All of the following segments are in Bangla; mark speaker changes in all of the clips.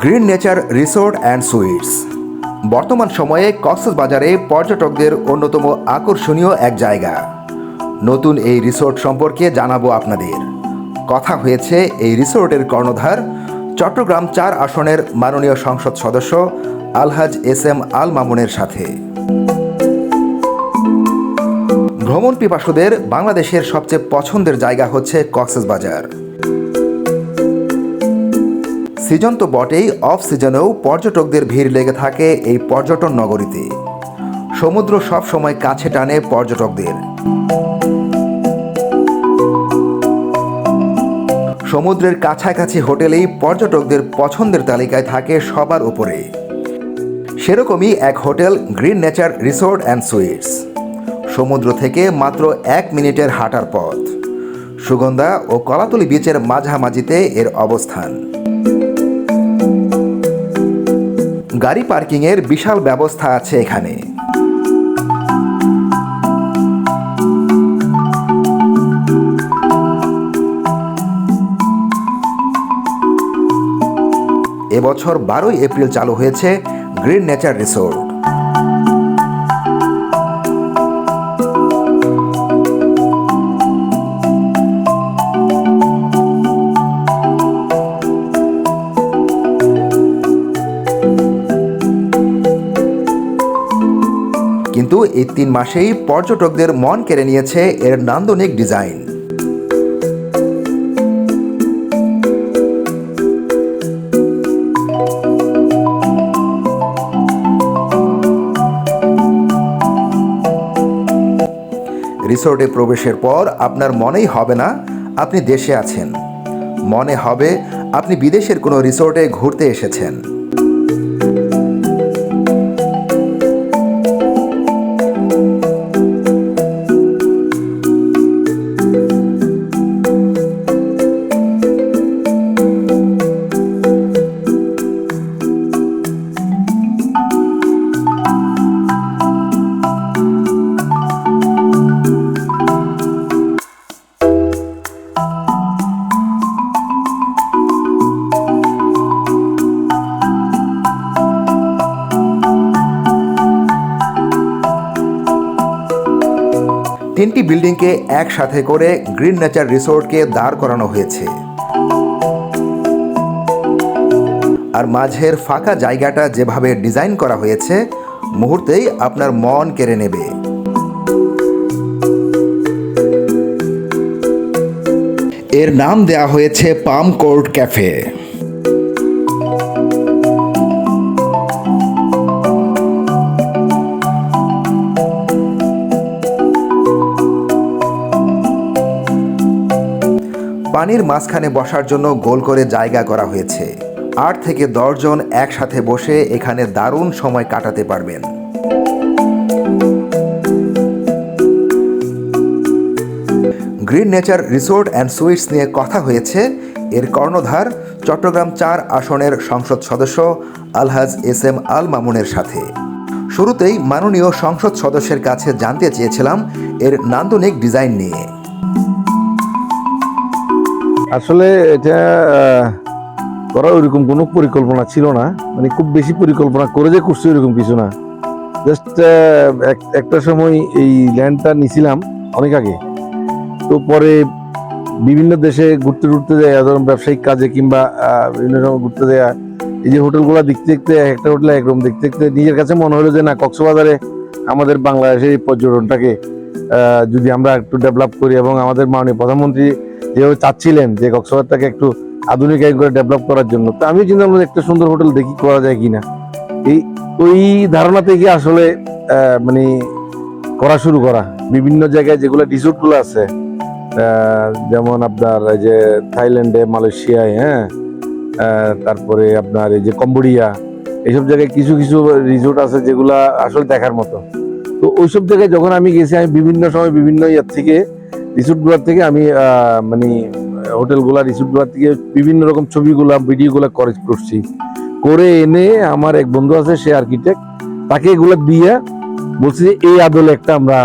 Speaker 1: Green nature resort and suites. বর্তমান সময়ে কক্সবাজারে পর্যটকদের অন্যতম আকর্ষণীয় এক জায়গা। নতুন এই রিসোর্ট সম্পর্কে জানাব আপনাদের। কথা হয়েছে, এই রিসোর্টের কর্ণধার চট্টগ্রাম চার আসনের মাননীয় সংসদ সদস্য আলহাজ এস এম আল মামুনের সাথে। ভ্রমণ পিপাসুদের বাংলাদেশের সবচেয়ে পছন্দের জায়গা হচ্ছে কক্সবাজার সিজন তো বটেই অফ সিজনেও পর্যটকদের ভিড় লেগে থাকে এই পর্যটন নগরীতে। সমুদ্র সব সময় কাছে টানে পর্যটকদের। সমুদ্রের কাছাকাছি হোটেলেই পর্যটকদের পছন্দের তালিকায় থাকে সবার উপরে। সেরকমই এক hotel, green nature resort and suites. সমুদ্র থেকে মাত্র এক মিনিটের হাঁটার পথ। সুগন্ধা ও কলাতলি বিচের মাঝামাঝিতে এর অবস্থান। গাড়ি পার্কিংয়ের বিশাল ব্যবস্থা আছে এখানে। এবছর বারোই এপ্রিল চালু হয়েছে গ্রিন নেচার রিসোর্ট। কিন্তু এই তিন মাসেই পর্যটকদের মন কেড়ে নিয়েছে এর নান্দনিক ডিজাইন। রিসোর্টে প্রবেশের পর আপনার মনেই হবে না, আপনি দেশে আছেন। মনে হবে আপনি বিদেশের কোনো রিসোর্টে ঘুরতে এসেছেন। তিনটি বিল্ডিংকে একসাথে করে গ্রিন নেচার রিসোর্টকে দাঁড় করানো হয়েছে। আর মাঝের ফাঁকা জায়গাটা যেভাবে ডিজাইন করা হয়েছে, মুহূর্তেই আপনার মন কেড়ে নেবে। এর নাম দেয়া হয়েছে পাম কোর্ট ক্যাফে। পানির মাঝখানে বসার জন্য গোল করে জায়গা করা হয়েছে। আট থেকে দশজন একসাথে বসে এখানে দারুণ সময় কাটাতে পারবেন। Green nature resort and suites নিয়ে কথা হয়েছে। এর কর্ণধার চট্টগ্রাম চার আসনের সংসদ সদস্য আলহাজ এস এম আল মামুনের সাথে। শুরুতেই মাননীয় সংসদ সদস্যের কাছে জানতে চেয়েছিলাম এর নান্দনিক ডিজাইন নিয়ে।
Speaker 2: আসলে এটা করার ওইরকম কোনো পরিকল্পনা ছিল না। মানে খুব বেশি পরিকল্পনা করে যে করছি ওইরকম কিছু না। জাস্ট একটা সময় এই ল্যান্ডটা নিছিলাম অনেক আগে। তো পরে বিভিন্ন দেশে ঘুরতে ঘুরতে যায় ধরুন ব্যবসায়িক কাজে কিংবা বিভিন্ন সময় ঘুরতে দেয়া এই যে হোটেলগুলো দেখতে দেখতে এক একটা হোটেলে একরকম দেখতে দেখতে নিজের কাছে মনে হলো যে না, কক্সবাজারে আমাদের বাংলাদেশের এই পর্যটনটাকে যদি আমরা একটু ডেভেলপ করি এবং আমাদের মাননীয় প্রধানমন্ত্রী যেভাবে চাচ্ছিলেন যে কক্সবাজারটাকে একটু আধুনিক করে ডেভেলপ করার জন্য। তো আমি চিন্তা করলাম একটা সুন্দর হোটেল দেখি করা যায় কিনা। এই, ওই ধারণা থেকে আসলে মানে করা শুরু করা। বিভিন্ন জায়গায় যেগুলো রিসোর্টগুলো আছে যেমন আপনার এই যে থাইল্যান্ডে, মালয়েশিয়ায় হ্যাঁ তারপরে আপনার এই যে কম্বোডিয়া, এইসব জায়গায় কিছু কিছু রিসোর্ট আছে যেগুলা আসলে দেখার মতো। তো ওইসব জায়গায় যখন আমি গেছি, আমি বিভিন্ন সময় বিভিন্ন ইয়ার থেকে রিসোর্টগুলোর থেকে আমি মানে হোটেলগুলা রিসোর্টগুলোর থেকে বিভিন্ন রকম ছবিগুলা, ভিডিওগুলা করে করছি। করে এনে আমার এক বন্ধু আছে, সে আর্কিটেক্ট তাকে এগুলো দিয়ে বলছি যে, এই আদলে একটা আমরা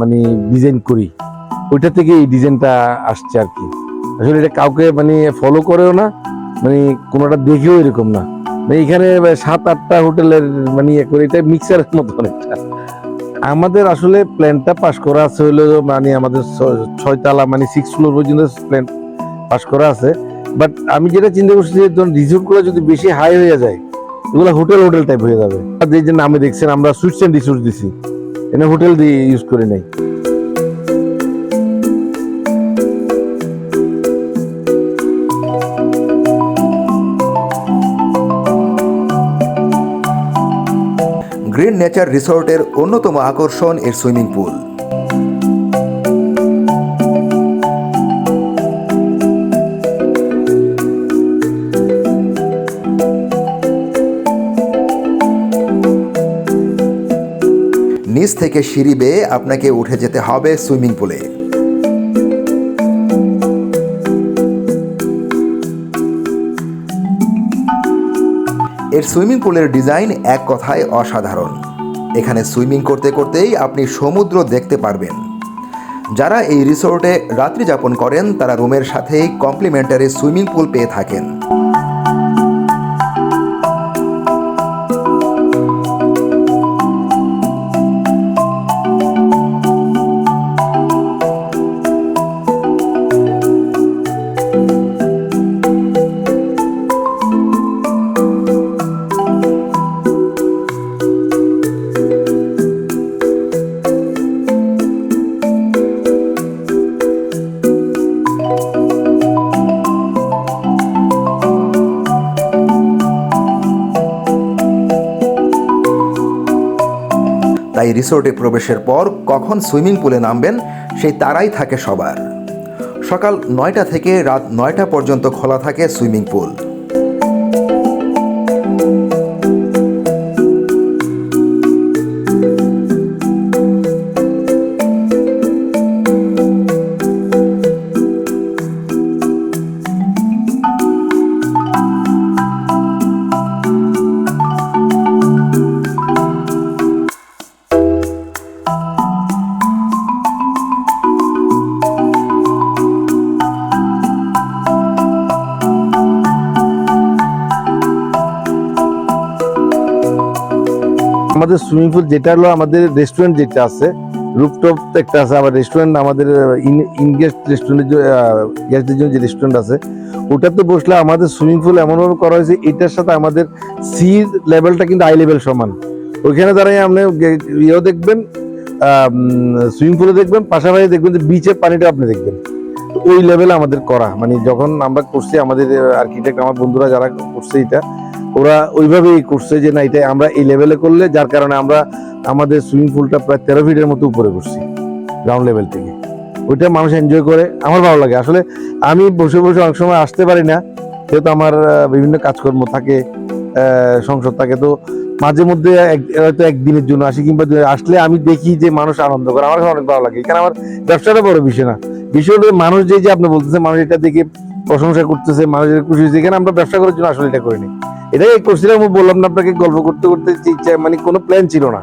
Speaker 2: মানে ডিজাইন করি। ওইটা থেকে এই ডিজাইনটা আসছে আর কি। আসলে এটা কাউকে মানে ফলো করেও না মানে কোনোটা দেখেও এরকম না। মানে এখানে সাত, আটটা হোটেলের মানে ইয়ে করে, এটা মিক্সারের মতো অনেকটা আমাদের আসলে প্ল্যানটা পাশ করা আছে হলো মানে আমাদের ছয়তলা মানে সিক্স ফ্লোর পর্যন্ত প্ল্যান পাশ করা আছে। বাট আমি যেটা চিন্তা করছি যে ধরুন রিসোর্টগুলো যদি বেশি হাই হয়ে যায়, এগুলো হোটেল হোটেল টাইপ হয়ে যাবে। আর যে নামে দেখছেন, আমরা সুইটস অ্যান্ড রিসোর্ট দিছি। এনে হোটেল দিয়ে ইউজ করে নাই।
Speaker 1: গ্রিন নেচার রিসোর্টের অন্যতম আকর্ষণ এর সুইমিং পুল। নিচ থেকে সিঁড়ি বেয়ে আপনাকে উঠে যেতে হবে সুইমিং পুলে। এর সুইমিং পুলের ডিজাইন এক কথায় অসাধারণ। এখানে সুইমিং করতে করতেই আপনি সমুদ্র দেখতে পারবেন। যারা এই রিসোর্টে রাত্রি যাপন করেন, তারা রুমের সাথেই কমপ্লিমেন্টারি সুইমিং পুল পেয়ে থাকেন। তাই রিসোর্টে প্রবেশের পর কখন সুইমিং পুলে নামবেন, সেই তারাই থাকে সবার। সকাল নয়টা থেকে রাত নয়টা পর্যন্ত খোলা থাকে সুইমিং পুল।
Speaker 2: আমাদের সুইমিং পুল যেটা হলো আমাদের রেস্টুরেন্ট যেটা আছে রুপটপ একটা আছে, আবার রেস্টুরেন্ট আমাদের ইন গেস্ট রেস্টুরেন্টের গেস্টদের জন্য যে রেস্টুরেন্ট আছে, ওটাতে বসলে আমাদের সুইমিং পুল এমনভাবে করা হয়েছে, এটার সাথে আমাদের সি লেভেলটা কিন্তু আই লেভেল সমান। ওইখানে দাঁড়াই আপনি ইয়েও দেখবেন সুইমিং পুলে দেখবেন, পাশাপাশি দেখবেন যে বিচের পানিটা আপনি দেখবেন। ওই লেভেলে আমাদের করা মানে যখন আমরা করছি, আমাদের আর্কিটেক্ট আমার বন্ধুরা যারা করছে এটা ওরা ওইভাবেই করছে যে না, এটা আমরা এই লেভেলে করলে, যার কারণে আমরা আমাদের সুইমিং পুলটা প্রায় তেরো ফিটের মতো উপরে করছি গ্রাউন্ড লেভেল থেকে। ওইটা মানুষ এনজয় করে, আমার ভালো লাগে। আসলে আমি বসে বসে অনেক সময় আসতে পারি না, যেহেতু আমার বিভিন্ন কাজকর্ম থাকে সংসদ থাকে, তো মাঝে মধ্যে হয়তো একদিনের জন্য আসি কিংবা আসলে আমি দেখি যে মানুষ আনন্দ করে। আমার অনেক ভালো লাগে এখানে আমার ব্যবসাটা বড় বিষয় না। বিষয় মানুষ যে যে আপনি বলতেছে মানুষ এটা দেখে প্রশংসা করতেছে, মানুষের খুশি এখানে আমরা ব্যবসা করার জন্য আসলে এটা করিনি। এটাই করছিলাম বললাম না, আপনাকে গল্প করতে করতে ইচ্ছা মানে কোনো প্ল্যান ছিল না।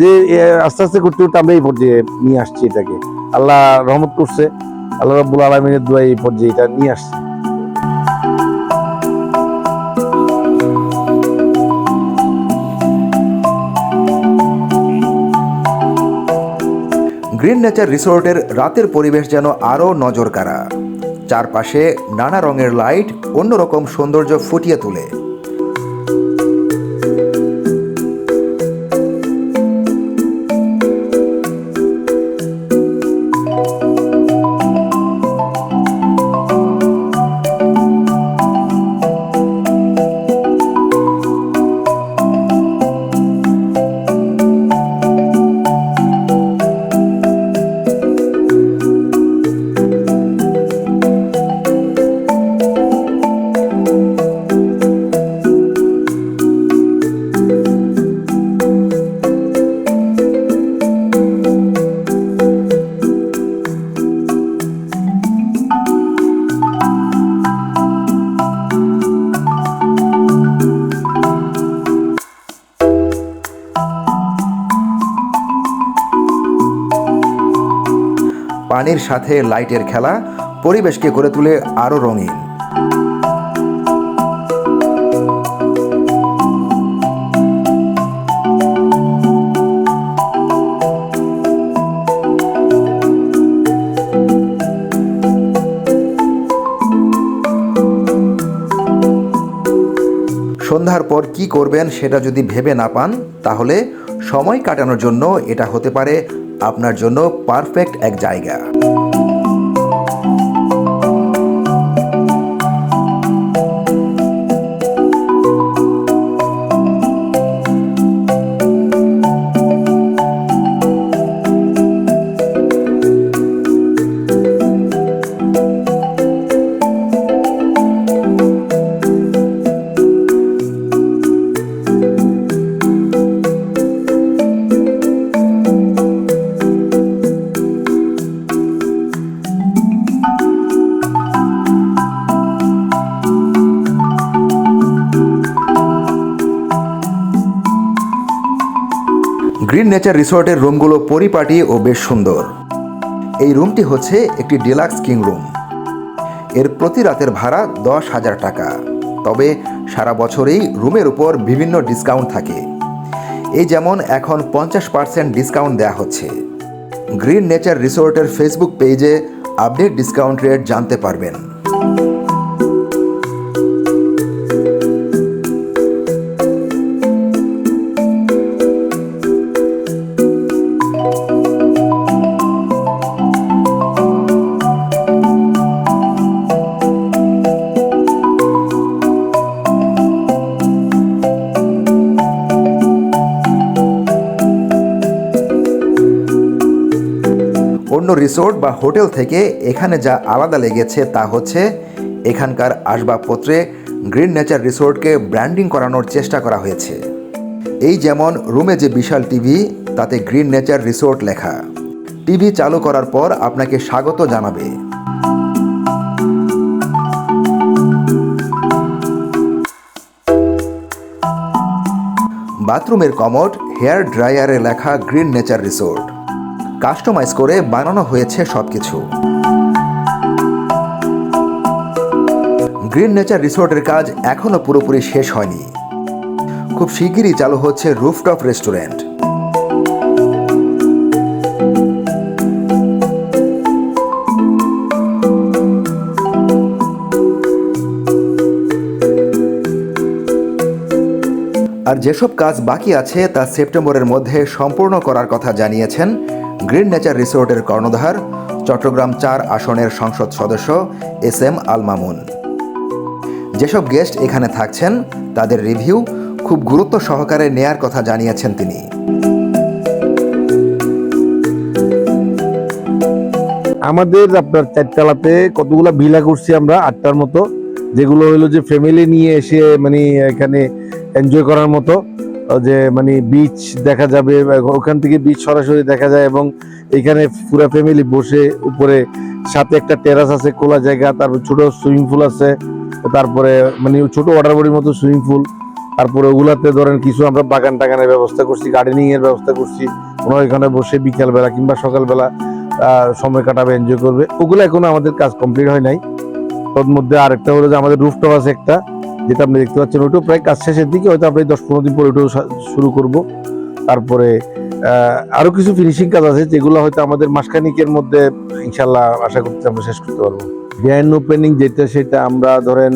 Speaker 2: যে আস্তে আস্তে করতে করতে আমরা এই পর্যায়ে নিয়ে আসছি এটাকে। আল্লাহ রহমত করছে, আল্লাহ রাব্বুল আলমিনের দোয়া এই পর্যায়ে এটা নিয়ে আসছে।
Speaker 1: গ্রিন নেচার রিসোর্টের রাতের পরিবেশ যেন আরও নজর কাড়া চারপাশে নানা রঙের লাইট অন্যরকম সৌন্দর্য ফুটিয়ে তোলে। পানির সাথে লাইটের খেলা, পরিবেশকে গড়ে তুলে আরও রঙিন। সন্ধ্যার পর কি করবেন সেটা যদি ভেবে না পান, তাহলে সময় কাটানোর জন্য এটা হতে পারে আপনার জন্য পারফেক্ট এক জায়গা। গ্রিন নেচার রিসোর্টের রুমগুলো পরিপাটি ও বেশ সুন্দর। এই রুমটি হচ্ছে একটি ডিলাক্স কিং রুম। এর প্রতি রাতের ভাড়া দশ হাজার টাকা। তবে সারা বছরেই রুমের উপর বিভিন্ন ডিসকাউন্ট থাকে। এই যেমন এখন পঞ্চাশ পার্সেন্ট ডিসকাউন্ট দেওয়া হচ্ছে। গ্রিন নেচার রিসোর্টের ফেসবুক পেজে আপডেট ডিসকাউন্ট রেট জানতে পারবেন। অন্য রিসোর্ট বা হোটেল থেকে এখানে যা আলাদা লেগেছে তা হচ্ছে এখানকার আসবাবপত্রে গ্রিন নেচার রিসোর্টকে ব্র্যান্ডিং করানোর চেষ্টা করা হয়েছে। এই যেমন রুমে যে বিশাল টিভি, তাতে গ্রিন নেচার রিসোর্ট লেখা। টিভি চালু করার পর আপনাকে স্বাগত জানাবে। বাথরুমের কমোড, হেয়ার ড্রায়ারে লেখা গ্রিন নেচার রিসোর্ট। কাস্টমাইজ করে বানানো হয়েছে সবকিছু। গ্রিন নেচার রিসোর্টের কাজ এখনও পুরোপুরি শেষ হয়নি। খুব শিগগিরই চালু হচ্ছে রুফটপ রেস্টুরেন্ট আর যেসব কাজ বাকি আছে তা সেপ্টেম্বরের মধ্যে সম্পূর্ণ করার কথা জানিয়েছেন গ্রিন নেচার রিসোর্টের কর্ণধার, চট্টগ্রাম চার আসনের সংসদ সদস্য এস এম আল মামুন। যেসব গেস্ট এখানে থাকছেন, তাদের রিভিউ খুব গুরুত্ব সহকারে নেয়ার কথা জানিয়েছেন তিনি।
Speaker 2: আমাদের আপনার চারতলাতে কতগুলা ভিলা করছি আমরা, আটটার মতো, যেগুলো হলো যে ফ্যামিলি নিয়ে এসে মানে এখানে এনজয় করার মতো। যে মানে বিচ দেখা যাবে ওখান থেকে বিচ সরাসরি দেখা যায় এবং এখানে পুরা ফ্যামিলি বসে উপরে সাথে একটা টেরাস আছে, খোলা জায়গা, তারপর ছোট সুইমিং পুল আছে, তারপরে মানে ছোট ওয়াটার বডির মতো সুইমিং পুল তারপরে ওগুলাতে ধরেন কিছু আমরা বাগান টাগানের ব্যবস্থা করছি গার্ডেনিং এর ব্যবস্থা করছি, ওনারা এখানে বসে বিকালবেলা কিংবা সকালবেলা সময় কাটাবে এনজয় করবে। ওগুলো এখনও আমাদের কাজ কমপ্লিট হয় নাই। তোর মধ্যে আরেকটা হলো যে আমাদের রুফটপ আছে একটা। যেটা আপনি দেখতে পাচ্ছেন ওটাও প্রায় কাজ শেষের দিকে, হয়তো আপনি দশ পনেরো দিন পরে ওটাও শুরু করব। তারপরে আরও কিছু ফিনিশিং কাজ আছে, যেগুলো হয়তো আমাদের মাসখানিকের মধ্যে ইনশাল্লাহ আশা করতে আমরা শেষ করতে পারব। গ্র্যান্ড ওপেনিং যেটা, সেটা আমরা ধরেন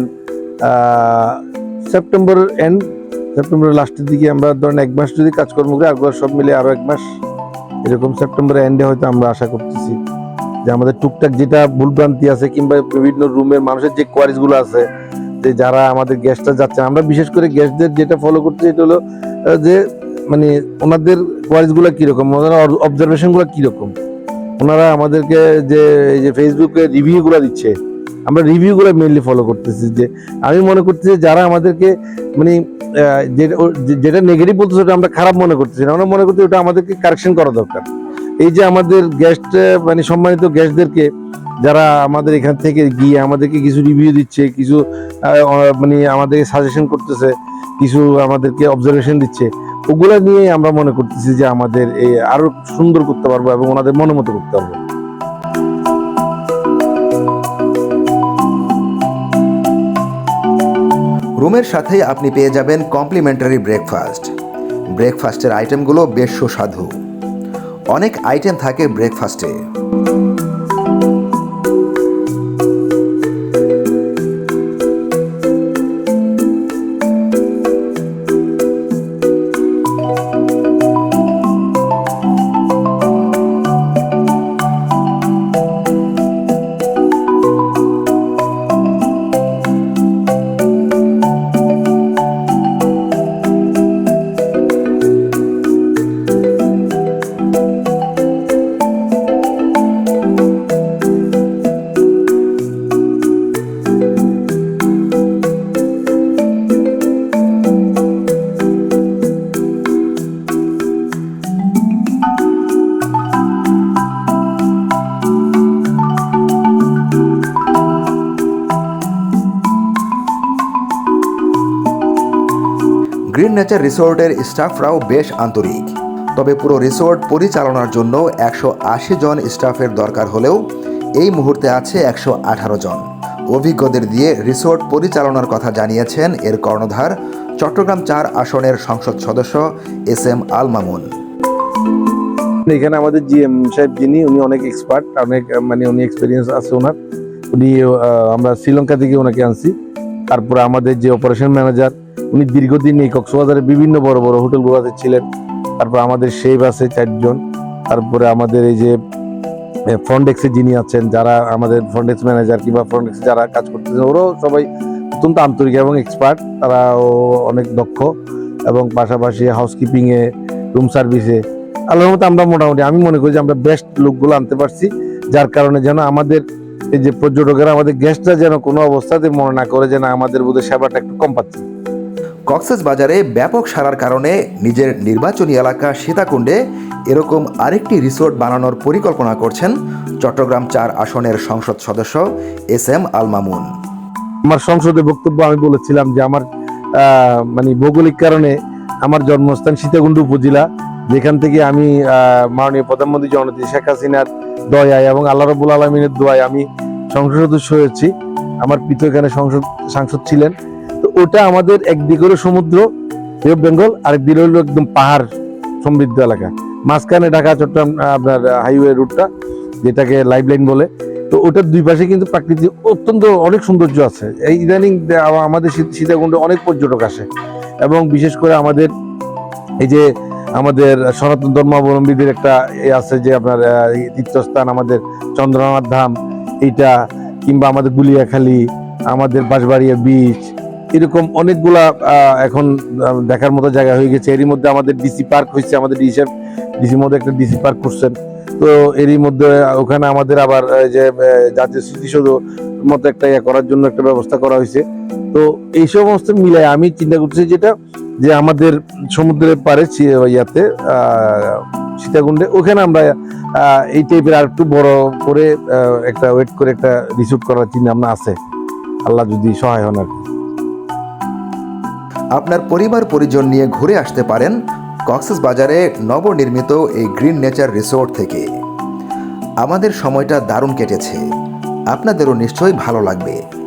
Speaker 2: সেপ্টেম্বর এন্ড সেপ্টেম্বরের লাস্টের দিকে আমরা ধরেন এক মাস যদি কাজকর্ম করি, আগুয়ার সব মিলে আরও এক মাস, এরকম সেপ্টেম্বরের এন্ডে হয়তো আমরা আশা করতেছি। যে আমাদের টুকটাক যেটা ভুলভ্রান্তি আছে, কিংবা বিভিন্ন রুমের মানুষের যে কোয়ারিজগুলো আছে যারা আমাদের গ্যাসটা যাচ্ছে, আমরা বিশেষ করে গ্যাসদের যেটা ফলো করতে এটা হলো যে মানে ওনাদের কোয়ারিজগুলো কীরকম, ওনারা অবজারভেশনগুলো কীরকম। ওনারা আমাদেরকে যে, এই যে ফেসবুকে রিভিউ গুলো দিচ্ছে, আমরা রিভিউ গুলো মেনলি ফলো করতেছি যে, আমি মনে করতেছি যারা আমাদেরকে মানে যেটা নেগেটিভ বলতেছে, ওটা আমরা খারাপ মনে করতেছি না, আমরা মনে করছি ওটা আমাদেরকে কারেকশন করা দরকার। এই যে আমাদের গেস্ট মানে সম্মানিত গেস্টদেরকে যারা আমাদের এখান থেকে গিয়ে আমাদেরকে কিছু রিভিউ দিচ্ছে, কিছু মানে আমাদেরকে সাজেশন করতেছে, কিছু আমাদেরকে অবজারভেশন দিচ্ছে, ওগুলো নিয়ে আমরা মনে করতেছি যে আমাদের এই আরও সুন্দর করতে পারব এবং ওনাদের মনে মতো করতে পারব।
Speaker 1: রুমের সাথেই আপনি পেয়ে যাবেন কমপ্লিমেন্টারি ব্রেকফাস্ট ব্রেকফাস্টের আইটেমগুলো বেশ সুস্বাদু। অনেক আইটেম থাকে ব্রেকফাস্টে। নেচার রিসোর্টের স্টাফরাও বেশ আন্তরিক। তবে পুরো রিসোর্ট পরিচালনার জন্য একশো আশি জন স্টাফের দরকার হলেও এই মুহূর্তে আছে একশো আঠারো জন। অভিজ্ঞদের দিয়ে রিসোর্ট পরিচালনার কথা জানিয়েছেন এর কর্ণধার চট্টগ্রাম চার আসনের সংসদ সদস্য এস এম আল মামুন
Speaker 2: এখানে আমাদের জিএম সাহেব যিনি, উনি অনেক এক্সপার্ট অনেক মানে উনি এক্সপিরিয়েন্স আছে ওনার। উনি আমরা শ্রীলঙ্কা থেকে ওনাকে আনছি। তারপরে আমাদের যে অপারেশন ম্যানেজার উনি দীর্ঘদিন এই কক্সবাজারে বিভিন্ন বড় বড় হোটেলগুলোতে ছিলেন। তারপর আমাদের শেফ আছে চারজন। তারপরে আমাদের এই যে ফ্রন্টেক্সে যিনি আছেন, যারা আমাদের ফ্রন্টেক্স ম্যানেজার কিংবা ফ্রন্টেক্সে যারা কাজ করতেছেন, ওরাও সবাই অত্যন্ত আন্তরিক এবং এক্সপার্ট তারাও অনেক দক্ষ এবং পাশাপাশি হাউসকিপিংয়ে রুম সার্ভিসে আল্লাহর মতো আমরা মোটামুটি, আমি মনে করি যে আমরা বেস্ট লোকগুলো আনতে পারছি, যার কারণে যেন আমাদের এই যে পর্যটকেরা, আমাদের গেস্টরা যেন কোনো অবস্থাতে মনে না করে যে না, আমাদের বোধহয় সেবাটা একটু কম পাচ্ছে।
Speaker 1: কক্সেস বাজারে ব্যাপক সারার কারণে নিজের নির্বাচনী এলাকা সীতাকুণ্ডে এরকম আরেকটি রিসোর্ট বানানোর পরিকল্পনা করছেন চট্টগ্রাম চার আসনের সংসদ সদস্য এস এম আল মামুন।
Speaker 2: আমার সংসদে বক্তব্য আমি বলেছিলাম যে আমার মানে ভৌগোলিক কারণে আমার জন্মস্থান সীতাকুণ্ড উপজেলা, যেখান থেকে আমি মাননীয় প্রধানমন্ত্রী জননেত্রী শেখ হাসিনার দয়ায় এবং আল্লাহ রবুল আলমিনের দোয়ায় আমি সংসদ সদস্য হয়েছি। আমার পিতা এখানে সংসদ, সাংসদ ছিলেন। ওটা আমাদের একদিকে হলো সমুদ্র অফ বেঙ্গল আরেক দিকে হলো একদম পাহাড় সমৃদ্ধ এলাকা। মাঝখানে ঢাকা, চট্টগ্রাম আপনার হাইওয়ে রুটটা যেটাকে লাইফ লাইন বলে। তো ওটার দুই পাশে কিন্তু প্রাকৃতিক অত্যন্ত অনেক সৌন্দর্য আছে। এই ইদানিং আমাদের সীতাকুণ্ডে অনেক পর্যটক আসে। এবং বিশেষ করে আমাদের এই যে আমাদের সনাতন ধর্মাবলম্বীদের একটা এ আছে যে আপনার তীর্থস্থান আমাদের চন্দ্রনাথ ধাম, এইটা, কিংবা আমাদের গুলিয়াখালী, আমাদের বাঁশবাড়িয়া বিচ এরকম অনেকগুলা এখন দেখার মতো জায়গা হয়ে গেছে। এরই মধ্যে আমাদের ডিসি পার্ক হয়েছে, আমাদের ডিসি ডিসির মধ্যে একটা ডিসি পার্ক করছেন। তো এরই মধ্যে ওখানে আমাদের আবার যে জাতীয় স্মৃতিসৌধ মতো একটা ইয়ে করার জন্য একটা ব্যবস্থা করা হয়েছে। তো এই সমস্ত মিলে আমি চিন্তা করছি যেটা, যে আমাদের সমুদ্রের পারে ইয়াতে সীতাকুণ্ডে, ওখানে আমরা এই টাইপের আর একটু বড় করে একটা ওয়েট করে একটা রিসুট করার চিন্তা ভাবনা আছে। আল্লাহ যদি সহায় হন আর কি।
Speaker 1: আপনার পরিবার পরিজন নিয়ে ঘুরে আসতে পারেন কক্সেস বাজারে নবনির্মিত এই গ্রিন নেচার রিসোর্ট থেকে। আমাদের সময়টা দারুণ কেটেছে। আপনাদেরও নিশ্চয়ই ভালো লাগবে।